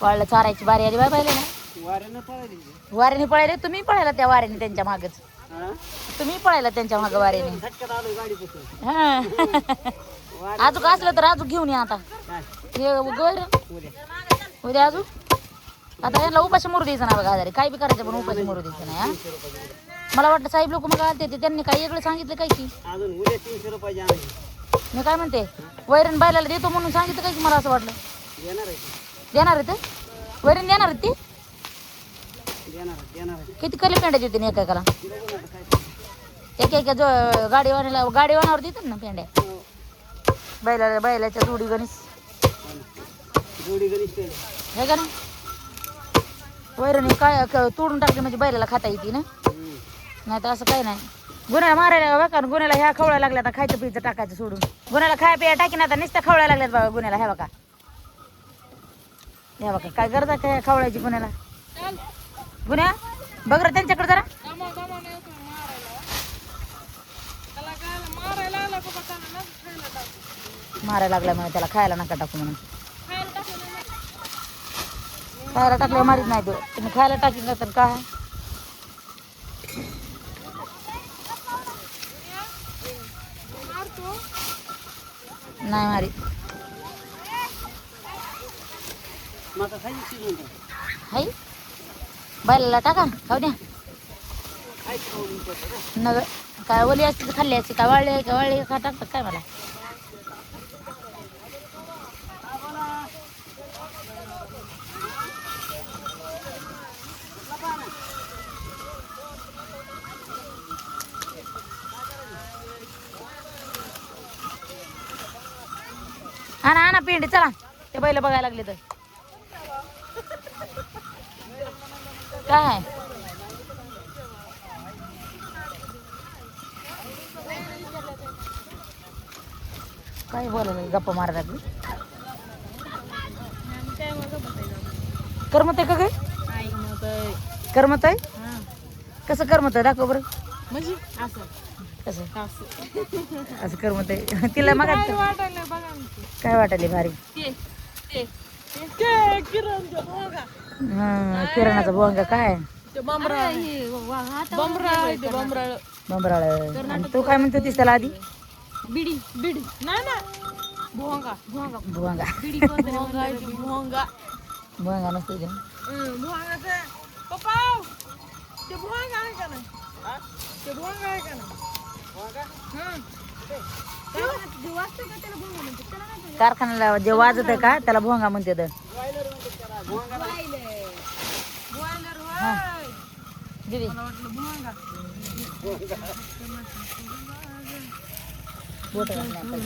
वाळलं चारायची बारी आली बाय पाहिले ना. वाऱ्यानं पळायले तुम्ही पळायला त्या वाऱ्याने त्यांच्या मागच. तुम्ही पळायला त्यांच्या माग वाऱ्याने. हा. अजून असलं तर अजून घेऊन या आता. हे गोर उद्या. अजून? आता यांना उपाशी मरू द्यायचं ना बघा आजारी काय बी करायचं पण उपाशी मरू द्यायचं नाही मला वाटतं साहेब लोक मग आलते ते. त्यांनी काही वेगळं सांगितलं काय की? मी काय म्हणते? वैरण बायला देतो म्हणून सांगितलं काय की मला असं वाटलं? देणार आहे देणार ते? वैरण देणार आहे किती कले पेंड्या देते एका एकाला ना आता एक एका जो गाडीवाण्याला गाडीवानावर देतात ना पेंड्या? बैला बैलाच्या जोडी गणेश. हे का ना वैरण काय क- तोडून टाकली म्हणजे बैलाला खाता येते ना? नाही तर असं काही नाही. गुन्ह्याला मारायला बघा गुन्ह्याला ह्या खवळायला लागल्या आता खायचं पियचं टाकायचं सोडून. गुन्ह्याला खाया पिया टाकीन आता नुसतं खवळायला लागल्यात बघा गुन्ह्याला ह्या बघा. या बघा काय गरज आहे काय खवळायची गुन्ह्याला? गुन्ह्या? बघ रे त्यांच्याकडे जरा. मारायला लागलाय म्हणून त्याला खायला नका टाकू म्हणून. खायला टाकलं मारीत नाही तो. तुम्ही खायला टाकी नाही तर काय? नाही मारीत मग आता खायची शिजवून द्या. हाय. बैलाला टाका खाऊ द्या. ना. नग काय ओली असते तर खाल्ली असते काय वाळली का वाळली का टाकतात काय मला? आणा आणा पिंडी चला. ते बैल बघायला लागले तर. काय? आहे? काय बोलायला गप्पा मारा लागली करमत आहे का काय? करमत आहे? कसं करमत आहे? दाखव बरं. म्हणजे असं. कसं? असं. करमत आहे. तिला मग ते. काय वाटायले भारी? हा किराणाचा बोंगा काय? ते बंबरा. बंबरा ते बंबरा. बंबराळ. आणि तू काय म्हणत होतीस त्याला आधी? बिडी बिडी. नाही ना भोंगा भोंगा भुवांगा. बिडी कोणतरी भोंगा आहे ते भोंगा भुवांगा नसतो हं, पप्पा ते भोंगा आहे का नाही? ते भोंगा आहे का नाही? हं. कारखान्याला जे वाजत आहे का त्याला भोंगा म्हणते तर बॉयलर होय. दिदी मला वाटलं भोंगा बोट घालून आपण.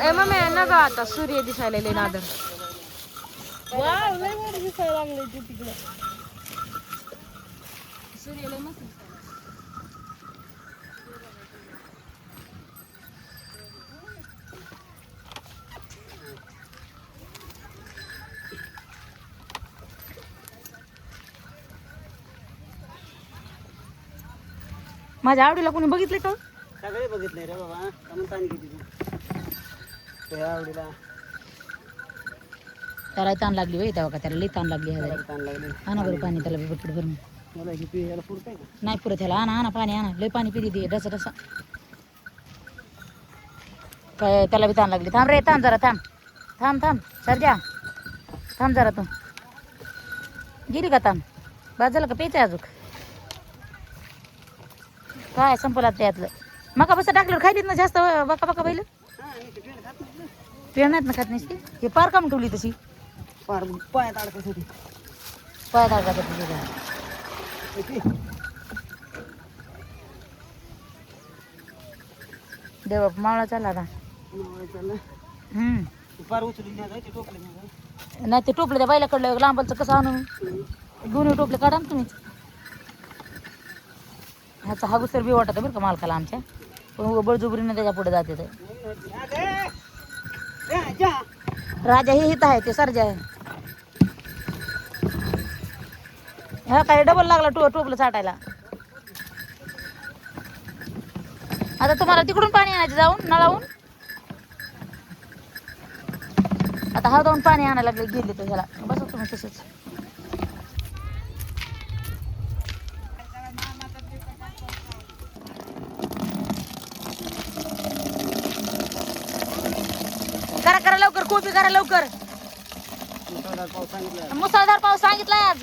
ए मम्मी ना ग आता सूर्य दिसायला लय नादर वाव लय मोठं दिसायला लागले ते तिकडे सूर्य लय मस्त माझ्या आवडीला कोणी बघितले का? सगळे बघितलंय रे बाबा. कमन तुझ्या आवडीला. त्याला ताण लागली होय तेव्हा का त्याला लई ताण लागली ह्या ताण लागले. आणा बरं पाणी त्याला बकेट भरून. मला हे पियाला पुरतंय का? नाही पुरत ह्याला. आणा आणा पाणी आणा. लई पाणी पिली दे डसा डसा. काय त्याला बी ताण लागली. थांब रे थांब जरा थांब. थांब थांब. सरजा. थांब जरा तू. गेली का थांब? बाद झालं का पेच अजून? काय संपला त्यातलं मका बस टाकलं खायलीत ना जास्त बका बका हा नाही पेळ नाहीत ना खात नसते हे पार काम ठेवली तशी. पार पायात अडकायसाठी पाय टाका तुझी किती देवा मावळा चालला आता. नाही ते टोपले त्या बायलाकडलं लांबलचं कसं आणून दोन्ही टोपले काढा ना तुम्हीच ह्याचा हा गुसर बी वाटत बरं का मालकाला आमच्या. पण बळजुबरीनं त्याच्या पुढे जाते ते. राजा हे हित आहे ते सरजा आहे. ह्या काय डबल लागला टो टोपलं चाटायला. आता तुम्हाला तिकडून पाणी आणायचं जाऊन नळावून आता हा जाऊन पाणी आणायला गेले तर ह्याला. बसा तुम्ही तसंच करा करा लवकर कोपी करा लवकर. मुसळधार पाऊस मुसळधार पाऊस सांगितलाय आज.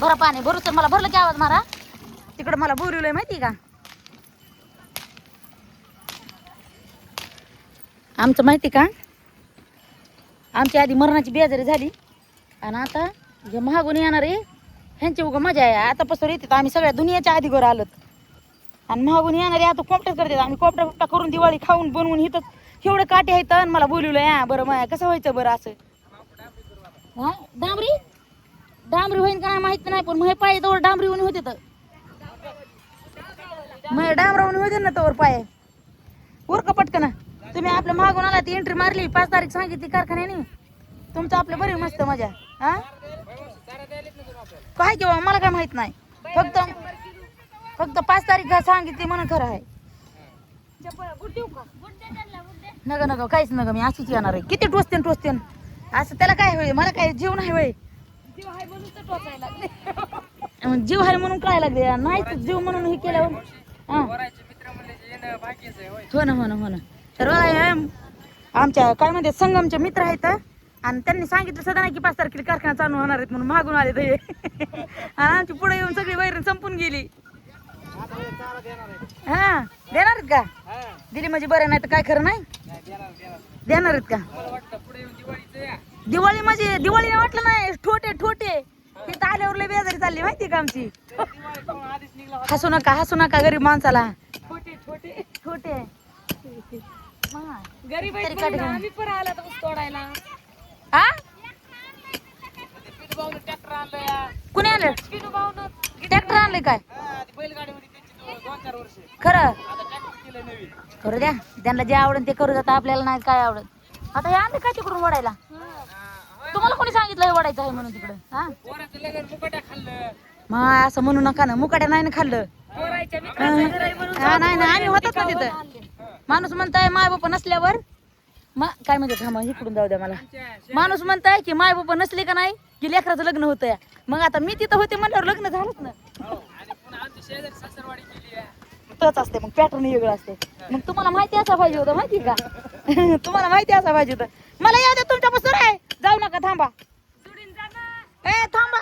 भरा पाणी भरूच मला भरलं की आवाज मारा. तिकडं मला बोरिवलंय माहिती का? आमचं माहिती का? आमची आधी मरणाची बेजारी झाली. आणि आता जे महागून येणार आहे. ह्यांची उगा मजा आहे. आतापासून तर आम्ही सगळ्या दुनियाच्या आधी घर आलोत. आणि महागून येणारे आता कोपट्याच करतात आम्ही कोपटा बिपटा करून दिवाळी खाऊन बनवून इथं एवढं काटे आहेत आणि मला बोलवलं या बरं माया कसं व्हायचं बरं असं? हा? डांबरी? डांबरी होईन का माहीत नाही पण मग पाय तोवर डांबरी होऊन होते तर. मग डांबरावून होते ना तोवर पाय. उर का पटकन. तुम्ही आपल्या मागून आला ती एंट्री मारली पाच तारीख सांगितली कारखान्याने. तुमचं आपलं बरी मस्त मजा. हा? काय किंवा मला काय माहीत नाही. फक्त फक्त पाच तारीख सांगितली म्हणून खरं आहे. नग नग काहीच नग मी अशीच येणार आहे. किती टोचतेन टोचतेन. असं त्याला काय होईल? मला काय जीव नाही होय जीव आहे म्हणून काय लागले? नाही जीव म्हणून हे केल्यावर हो. ना हो ना हो ना. तर आमच्या काय म्हणते संगमचे मित्र आहेत आणि त्यांनी सांगितलं सदा नाही की पाच तारखेला कारखाना चालू होणार आहेत म्हणून मागून आले ते आणि आमची पुढे येऊन सगळी वैरण संपून गेली. हे देणार आहे हा देणार आहेत का? दिली म्हणजे बरं नाही तर काय खरं नाही? देणार आहेत का? दिवाळी म्हणजे दिवाळीला वाटलं नाही. ठोटे ठोटे. तिथं आल्यावर लय बेजारी चालली माहिती का आमची? दिवाळी हसू नका हसू नका गरीब माणसाला. छोटे छोटे छोटे. गरीब. आम्ही पण आला तर ऊस तोडायला. हा? कुणी भाऊन ट्रॅक्टर आणले काय? हा खरं? करू द्या. त्यांना जे आवडेल ते करू. जातं आपल्याला नाही काय आवडत. आता हे आणले काय तिकडून वडायला? तुम्हाला कोणी सांगितलं हे वडायचं आहे म्हणून तिकडं? हा? मग असं म्हणू नका ना. मुकाट्या नाही ना खाल्लं. हा हा, नाही नाही. आम्ही होतात ना तिथं. माणूस म्हणताय माय बाप नसल्यावर. मा काय म्हणते थांबा इकडून जाऊ द्या मला. माणूस म्हणताय की माय बाप नसले का नाही की लेकराचं लग्न होतं मग आता मी तिथं होते म्हणल्यावर लग्न झालंच ना. तोच असते मग पॅटर्न वेगळं असते. मग तुम्हाला माहिती असा पाहिजे होतं माहिती का? तुम्हाला माहिती असा पाहिजे होतं. मला येऊ द्या तुमच्यापासून आहे. जाऊ नका थांबा. ए थांबा.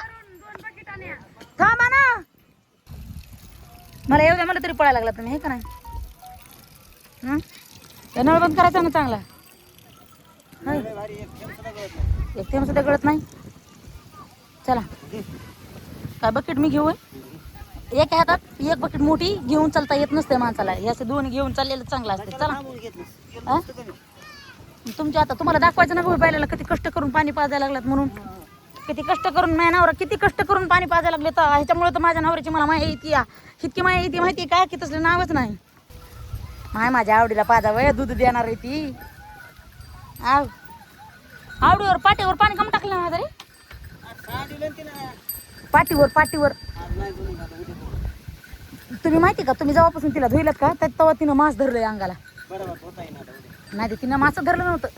थांबा ना. मला येऊ द्या मला तरी पळायला लागला तुम्ही हे का नाही? नळ बंद करायचा ना चांगला. एक सुद्धा गळत नाही. चला. काय बकेट मी घेऊ एक हातात एक बकेट मोठी घेऊन चालता येत नसते माणसाला. हे असे दोन घेऊन चाललेलं चांगलं असते. चला. तुमच्या आता तुम्हाला दाखवायचं ना पहिल्याला किती कष्ट करून पाणी पाजायला लागलात म्हणून. किती कष्ट करून माझ्या नवरा किती कष्ट करून पाणी पाजायला लागले तर ह्याच्यामुळे तर माझ्या नवऱ्याची मला माहिती येते या. इतकी माहिती येते माहिती आहे की तसलं नावच नाही. माय माझ्या आवडीला पाजावं दूध देणार आहे ती. आव. आवडीवर पाठीवर पाणी कम टाकलं ना रे पाठीवर पाठीवर. पाटीवर पाटीवर तुम्ही माहिती का? तुम्ही जेव्हापासून तिला धुईलात का त्यात तेव्हा तिनं मास धरलंय अंगाला. नाही तिनं मास धरलं नव्हतं.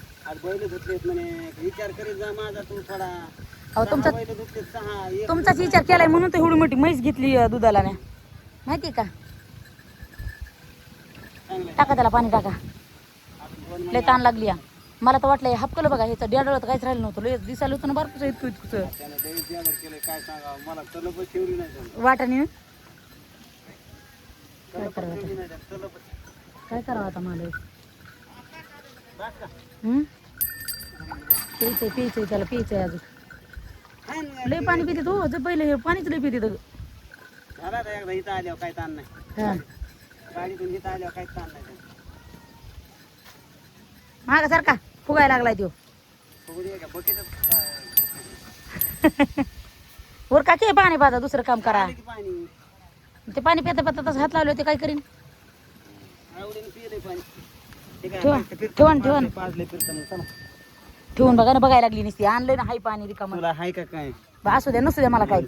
अहो तुमचा तुमचाच विचार केलाय म्हणून तर एवढी मोठी म्हैस घेतली दुधाला नाही माहिती का? टाका त्याला पाणी टाका. लय ताण लागली या. मला तर वाटलं हपकलं बघा ह्याचं डेडळ तर काहीच राहिलं नव्हतं. लय दिसायला होतं ना बारपूच इतकं इतकं. त्याने दैव द्यावर केलंय काय सांगावं मला तलपच ठेवली नाही त्यानं. वाटाने तलपच करावं तलपच. काय करावं आता मला? हं? प्यायचंय प्यायचंय त्याला प्यायचंय अजून. हाय ना, लय पाणी पिते तो जर पहिले हे पाणीच लय पिते तर आता आल्यावर काय ताण नाही. हा. गाडीतून इथं आल्यावर काय ताण नाही. मागा सारखा. फुगायला लागलाय तो वर का के पाणी पाजा दुसरं काम करा. ते पाणी पिता पिता तसं हात लावले होते काय करीन? आवडीने पिलंय पाणी. हे काय ठेवा, पाजले फिरताना- ठेवा ना, ठेवा ना. पाजले फिरताना चला. ठेवून बघा ना बघायला लागली नसती. आणलंय ना हाय पाणी रिकामं. तुला हाय का काय? असू द्या नसू द्या मला काय.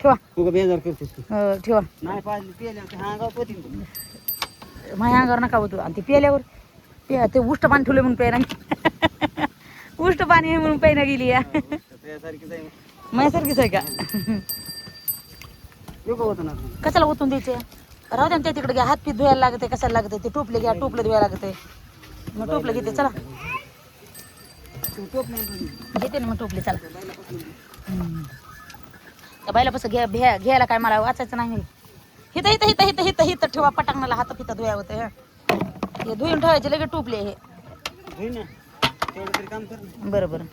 ठेवा. तू का बेजार करतेस तू. अं, ठेवा. नाही पाजली पिल्या हा गाव पोती माझ्या अंगावर नका होतो आणि ते पेल्यावर प्या ते उष्ट पाणी ठेवलं म्हणून प्यायला उष्ट पाणी आहे म्हणून प्यायला गेली या. आहे माझ्यासारखीच आहे का? कशाला ओतून द्यायचे? राहू द्या त्या तिकडे घ्या. हात पीत धुवायला लागते कशाला लागते? ते टोपले घ्या टोपलं धुवायला लागते. मग टोपलं घेते चला. घेते ना मग टोपले चला. त्या बायला कसं घ्या घ्या घ्यायला काय मला वाचायचं नाही. हित हित हित हित हित ठेवा पटांगणाला हात पिता धुया होते. हे धुवून ठेवायचे लगेच टोपले हे. बरं बरं.